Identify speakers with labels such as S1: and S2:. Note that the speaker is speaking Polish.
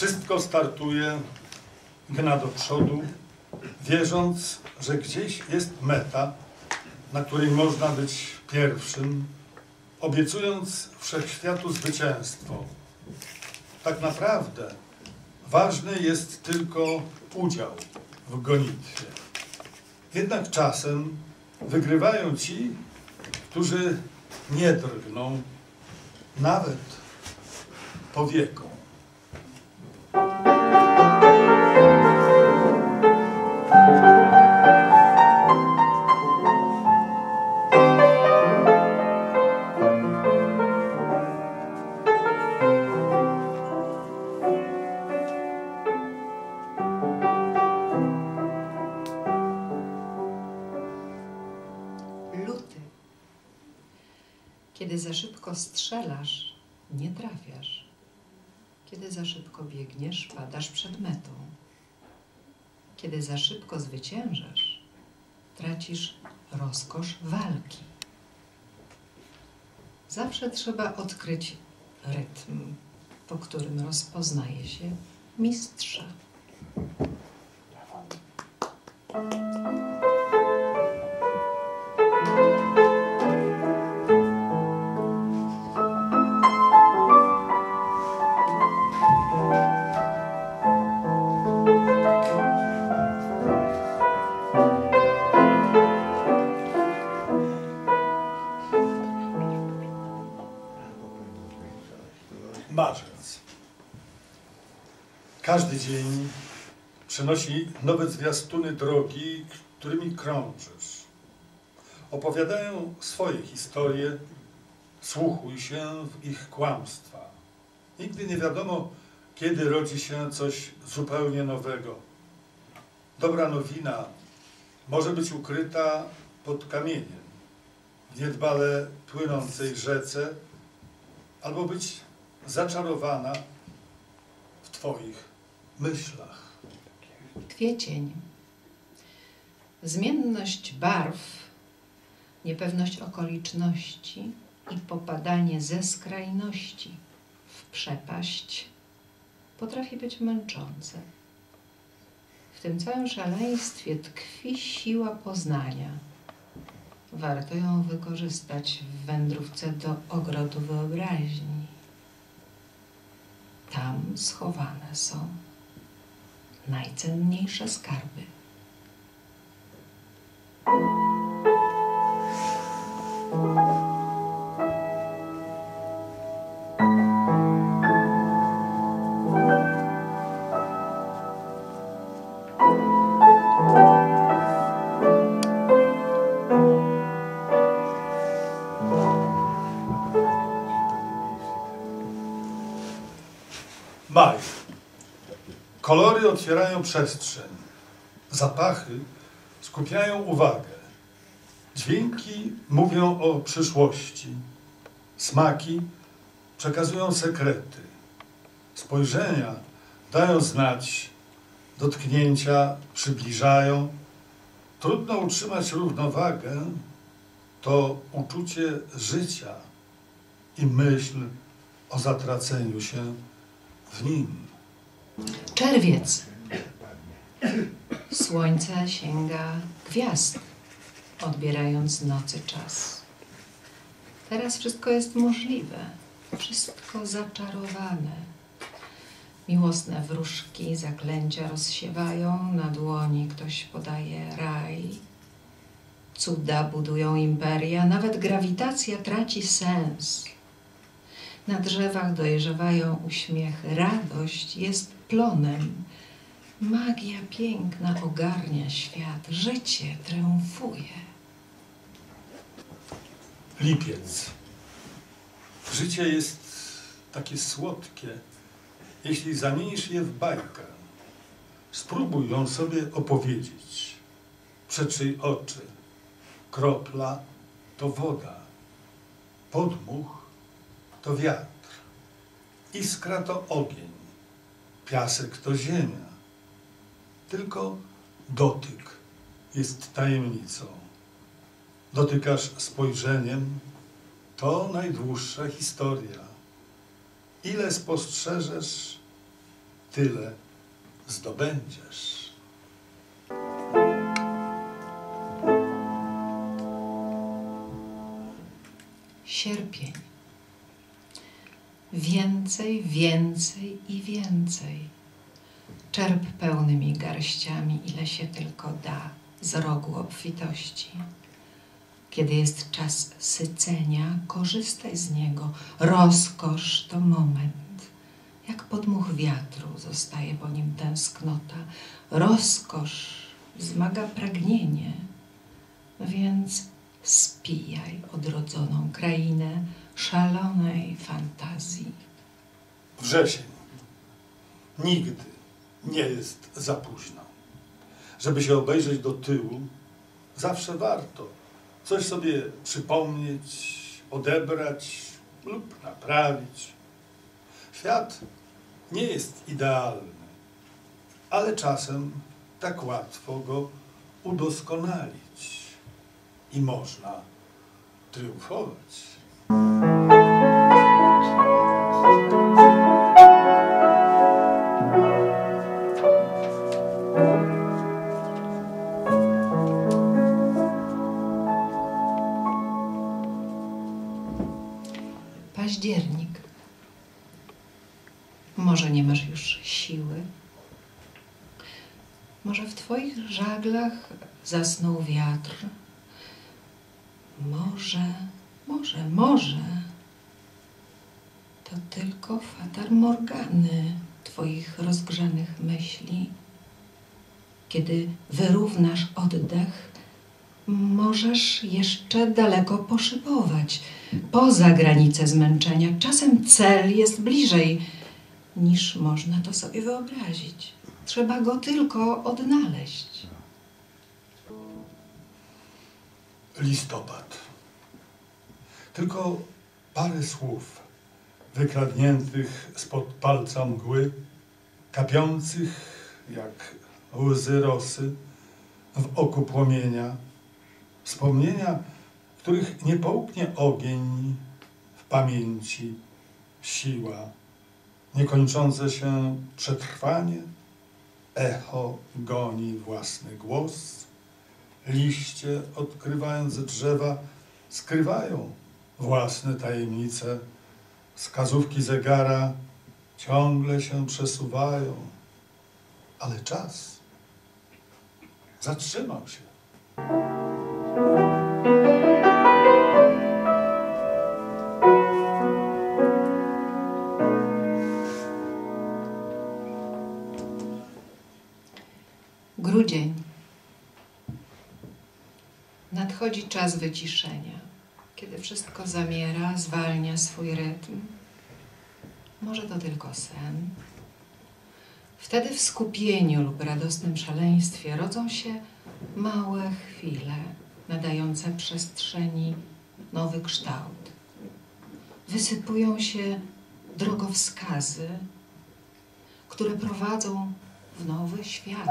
S1: Wszystko startuje, gna do przodu, wierząc, że gdzieś jest meta, na której można być pierwszym, obiecując wszechświatu zwycięstwo. Tak naprawdę ważny jest tylko udział w gonitwie. Jednak czasem wygrywają ci, którzy nie drgną nawet powieką.
S2: Szybko strzelasz, nie trafiasz. Kiedy za szybko biegniesz, padasz przed metą. Kiedy za szybko zwyciężasz, tracisz rozkosz walki. Zawsze trzeba odkryć rytm, po którym rozpoznaje się mistrza.
S1: Dzień przynosi nowe zwiastuny drogi, którymi krążysz. Opowiadają swoje historie, słuchuj się w ich kłamstwa. Nigdy nie wiadomo, kiedy rodzi się coś zupełnie nowego. Dobra nowina może być ukryta pod kamieniem, w niedbale płynącej rzece, albo być zaczarowana w Twoich myślach.
S2: Kwiecień. Zmienność barw, niepewność okoliczności i popadanie ze skrajności w przepaść potrafi być męczące. W tym całym szaleństwie tkwi siła poznania. Warto ją wykorzystać w wędrówce do ogrodu wyobraźni. Tam schowane są najcenniejsze skarby.
S1: Maj. Kolory otwierają przestrzeń. Zapachy skupiają uwagę. Dźwięki mówią o przyszłości. Smaki przekazują sekrety. Spojrzenia dają znać. Dotknięcia przybliżają. Trudno utrzymać równowagę. To uczucie życia i myśl o zatraceniu się w nim.
S2: Czerwiec. Słońce sięga gwiazd, odbierając nocy czas. Teraz wszystko jest możliwe, wszystko zaczarowane. Miłosne wróżki zaklęcia rozsiewają, na dłoni ktoś podaje raj. Cuda budują imperia, nawet grawitacja traci sens. Na drzewach dojrzewają uśmiechy, radość jest plonem. Magia piękna ogarnia świat, życie triumfuje.
S1: Lipiec. Życie jest takie słodkie, jeśli zamienisz je w bajkę. Spróbuj ją sobie opowiedzieć. Przeczyj oczy. Kropla to woda. Podmuch to wiatr. Iskra to ogień. Piasek to ziemia. Tylko dotyk jest tajemnicą. Dotykasz spojrzeniem, to najdłuższa historia. Ile spostrzeżesz, tyle zdobędziesz.
S2: Sierpień. Więcej, więcej i więcej. Czerp pełnymi garściami, ile się tylko da, z rogu obfitości. Kiedy jest czas sycenia, korzystaj z niego. Rozkosz to moment. Jak podmuch wiatru zostaje po nim tęsknota. Rozkosz wzmaga pragnienie, więc spijaj odrodzoną krainę szalonej fantazji.
S1: Wrzesień. Nigdy nie jest za późno. Żeby się obejrzeć do tyłu, zawsze warto coś sobie przypomnieć, odebrać lub naprawić. Świat nie jest idealny, ale czasem tak łatwo go udoskonalić i można triumfować.
S2: Październik. Może nie masz już siły. Może w twoich żaglach zasnął wiatr. Może, może, może to tylko fatar morgany twoich rozgrzanych myśli. Kiedy wyrównasz oddech, możesz jeszcze daleko poszybować, poza granicę zmęczenia. Czasem cel jest bliżej, niż można to sobie wyobrazić. Trzeba go tylko odnaleźć.
S1: Listopad. Tylko parę słów wykradniętych spod palca mgły, kapiących jak łzy rosy w oku płomienia, wspomnienia, których nie połknie ogień w pamięci, siła, niekończące się przetrwanie, echo goni własny głos, liście odkrywając drzewa skrywają własne tajemnice, wskazówki zegara ciągle się przesuwają, ale czas zatrzymał się.
S2: Grudzień. Nadchodzi czas wyciszenia, kiedy wszystko zamiera, zwalnia swój rytm. Może to tylko sen. Wtedy w skupieniu lub radosnym szaleństwie rodzą się małe chwile, nadające przestrzeni nowy kształt. Wysypują się drogowskazy, które prowadzą w nowy świat.